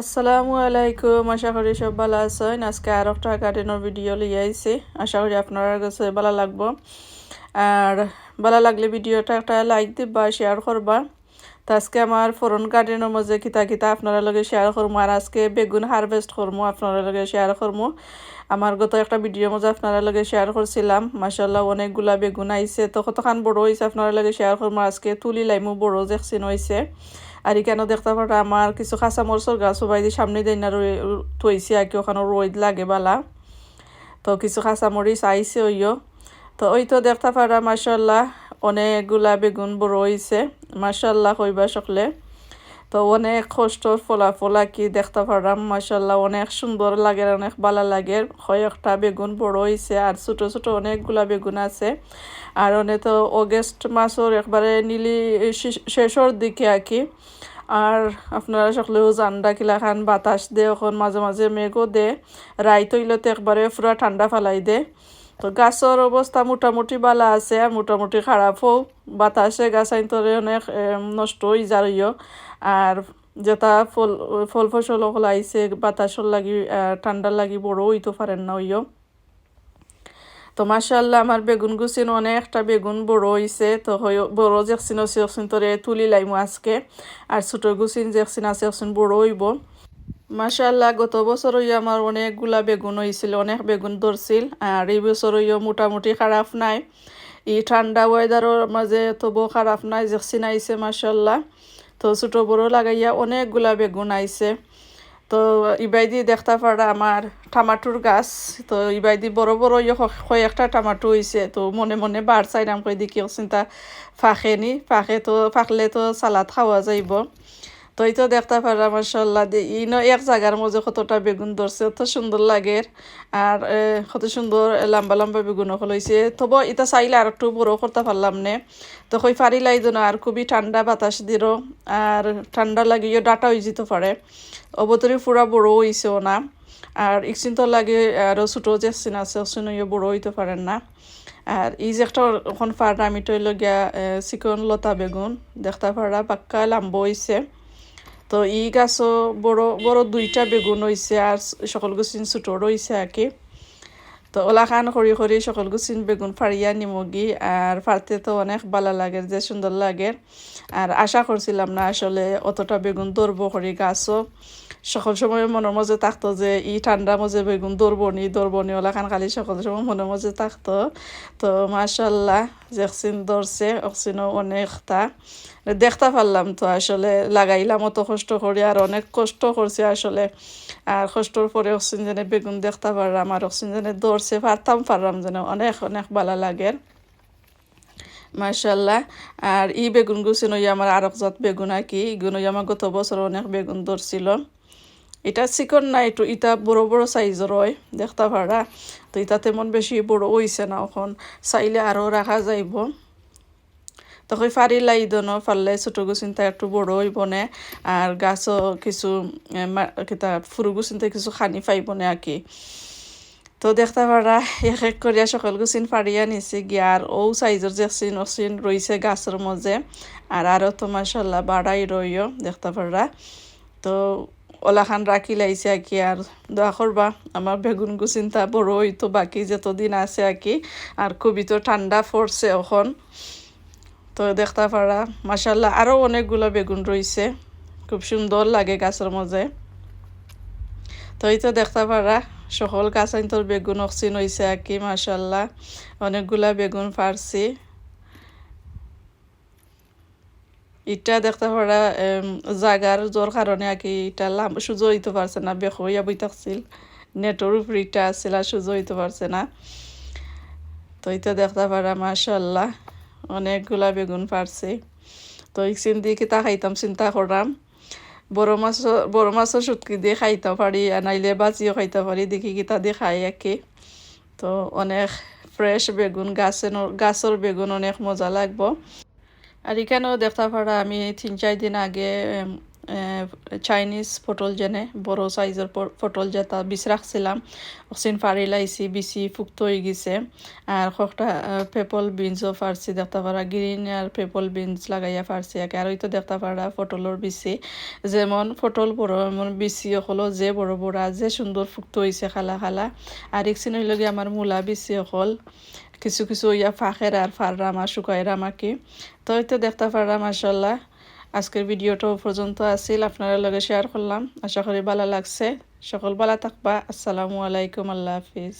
আসসালামু আলাইকুম, আশা করি সব ভালো আছেন। আজকে আর একটা গার্ডেনের ভিডিও লিয়ে আইছি। আশা করি আপনার কাছে ভালো লাগবো। আর ভালো লাগলে ভিডিওটা একটা লাইক দিবা শেয়ার করবা। তো আজকে আমার ফরন গার্ডেনের মাঝে কিতা কিতা আপনারা লগে শেয়ার করব, আর আজকে বেগুন হারভেস্ট করব আপনারা লগে শেয়ার করব। আমার গত একটা ভিডিওর মাঝে আপনারা লগে শেয়ার করছিলাম। মাসাল্লাহ অনেকগুলা বেগুন আইছে। তো কতখান বড় হয়েছে আপনারা লগে শেয়ার করব। আজকে তুলি লাইমু বড় দেখছেন হয়েছে আর এখানে দেখতে পারা আমার কিছু খাঁচা মরচর গাছ সবাই দিয়ে সামনে দেয় না থইছে আর কি, ওখানে রোদ লাগে বালা। তো কিছু খাঁচা মরিচ আইছে ওইও। তো ওই তো দেখতে পারা মাসাল্লাহ অনেকগুলা বেগুন বড় হয়েছে মাসাল্লাহ কইবা সকলে। তো অনেক কষ্টর ফলাফল কি দেখতে পারাম মাসাল্লাহ অনেক সুন্দর লাগে, অনেক ভালো লাগে। কয়েকটা বেগুন বড় হয়েছে আর ছোট ছোট অনেকগুলা বেগুন আছে। আর অনেক তো অগস্ট মাসের একবারে নীলি শেষের দিকে আর কি আর আপনারা সকলেও জানডা কিলা খান, বাতাস দে, এখন মাঝে মাঝে মেঘও দে। রাইত হইলে একবারে পুরা ঠান্ডা ফেলাই দে। তো গাছের অবস্থা মোটামুটি বালা আছে আর মোটামুটি খারাপ হোক বাতাসে গাছ আইনতরে অনেক নষ্ট হয়ে যাইও আর যেটা ফল ফল ফসল আইছে বাতাসর লাগি ঠান্ডার লাগি বড় হইতে পারেন না ওইও তো মাসাল্লাহ আমার বেগুন গুছিন অনেকটা বেগুন বড় হয়েছে তো বড় জেকসিন আছে তোরে তুলি লাইমু আজকে। আর ছোট গুছিন জেকসিন আছে বড় হইব। মাসাল্লাহ গত বছর আমার অনেকগুলা বেগুন হয়েছিল অনেক বেগুন ধরছিল, আর এই বছর মোটামুটি খারাপ নাই। এই ঠান্ডা ওয়েদারের মাঝে তবু খারাপ নাই জেকসিন আইছে মাসাল্লাহ তো ছোটো বড় লাগাইয়া অনেকগুলা বেগুন আইছে। তো ইবাইদি দেখতে পারা আমার টামাটোর গাছ, তো ইবাইদি বড় বড় কয়েকটা টামাটো হয়েছে তো মনে মনে বার চাইলাম কই দেখি চিন্তা ফাঁকে নি, ফাঁকে তো, ফাঁকলে তো সালাদ খাওয়া যাইব। তো এই তো দেখতে পারা মার্শাল্লাহ ইনো এক জায়গার মধ্যে কতটা বেগুন ধরছে, অত সুন্দর লাগে। আর কত সুন্দর লম্বা লম্বা বেগুন হয়েছে তবু এটা চাইলে আর একটু বড় করতে পারলাম নে। তো কই লাই যেন আর খুবই ঠান্ডা বাতাস দিল আর ঠান্ডা লাগিয়ে ডাটা হয়ে যেতে পারে। অবতরি পুরা বড় হয়েছেও না। আর ইকচিন তো লাগে আরও ছোটো যে সিন আছে সিনইও বড় হইতে পারেন না। আর এই যে একটা ওখান ফাড়া আমি তৈল গিয়া চিকন লতা বেগুন, দেখতে পারা পাক্কা লাম্ব হয়েছে তো ই গাছও বড় বড় দুইটা বেগুন হয়েছে আর সকল গুছিন ছোটো রয়েছে আগে তো ওলাখান করি করি সকল গুছিন বেগুন ফাড়িয়া নিমগি আর ফাড়তে তো অনেক ভালো লাগে, যে সুন্দর লাগে। আর আশা করছিলাম না আসলে অতটা বেগুন ধরবো করি গাছও। সকল সময় মনের মাঝে থাকতো যে, ই ঠান্ডা মজে বেগুন দৌড়বনি দৌড়বনি ওলা খান খালি সকল সময় মনের মাঝে থাকতো। তো মাশাল্লাহ জেকসিন ধরছে অক্সিনও অনেকটা। দেখতে পারলাম তো আসলে, লাগাইলাম অত কষ্ট করি আর অনেক কষ্ট করছে আসলে। আর কষ্টর পরে অক্সিজেনে বেগুন দেখতে পারলাম আর অক্সিজেনে ধরছে পারতাম পারলাম যেন অনেক অনেক ভালো লাগে। মার্শাল্লাহ আর ই বেগুন গুছিন আমার আরক জাত বেগুন আর কি? এগুলো আমার গত বছর অনেক বেগুন ধরছিল এটা চিকন না একটু ইটা বড় বড় সাইজের হয়, দেখতে পারা তো এটা তেমন বেশি বড় হইছে না এখন চাইলে আরও রাখা যাইব। তখন ফারি লাই দন ফারলে ছোটো গুছিনটা একটু বড় হইব নে আর গাছও কিছু কিতা ফুরু গুছিনতে কিছু খানি পাইব নে আর কি তো দেখতে পারা এক এক করিয়া সকল গুছিন ফাড়িয়া নিছে গিয়া আর ও সাইজের যে সিন অসিন রয়েছে গাছের মধ্যে আর আরও তো মাসাল্লাহ বাড়াই রইও দেখতে পারা তো ওলাখান রাখি লাইছে আর কি আর দোয়া করবা আমার বেগুন গুচিন্তা বড় তো বাকি যতদিন আছে আর কি আর খুবই তো ঠান্ডা পড়ছে এখন। তো দেখতে পারা মাসাল্লাহ আরও অনেকগুলো বেগুন রয়েছে খুব সুন্দর লাগে গাছের মধ্যে তো এই তো দেখতে পারা সকল গাছ তোর বেগুন অক্সিন হয়েছে আর কি মাসাল্লাহ অনেকগুলা বেগুন পারছি ইটা দেখতে পারা জাগার জোর কারণে আর কি ইটা লাম সুযোগ হইতে পারছে না বেশ হইয়া বই থাকছিল নেটের উপর ইটা আসছিল আর সুযোগ হইতে পারছে না। তো এটা দেখতে পারা, মাশাল্লাহ, অনেকগুলা বেগুন পারছে। তো ইকসিন দিয়ে তা খাইতাম, চিন্তা করলাম বড় মাছ বড় মাছের সুটকি দিয়ে খাইতে পারি নাইলে বাজিও খাইতে পারি, দেখি কিতা দিয়ে খাই একে। তো অনেক ফ্রেশ বেগুন গাছের গাছের বেগুন অনেক মজা লাগবো। আর এখানেও দেখতে পারা, আমি তিন চার দিন আগে চাইনিজ পটল যেনে বড় সাইজের পটল যেটা বিষ রাখছিলাম অক্সিন ফাড়ি লাইছি বিচি ফুক্ত হয়ে গেছে। আর কয়েকটা পেপল বিনসও ফারছি দেখতে পারা গ্রিন আর পেপল বিনস লাগাইয়া ফারছি একে। আর তো দেখতে পারা পটলের বিচি যেমন পটল বড়, এমন বিচি হলো যে বড় বড়, যে সুন্দর ফুক্ত হয়েছে খালা খালা। আর একদিন হইল আমার মূলা বিচি হল। কিছু কিছু ইয়া ফাঁকের আর ফাররাম আর শুকাই রামাকি তো দেখতে পারা মাসাল্লাহ আজকের ভিডিওটা পর্যন্ত আসিল আপনারা লগে শেয়ার করলাম। আশা করি ভালো লাগছে। সকল ভালো থাকবা। আসসালামু আলাইকুম, আল্লাহ হাফিজ।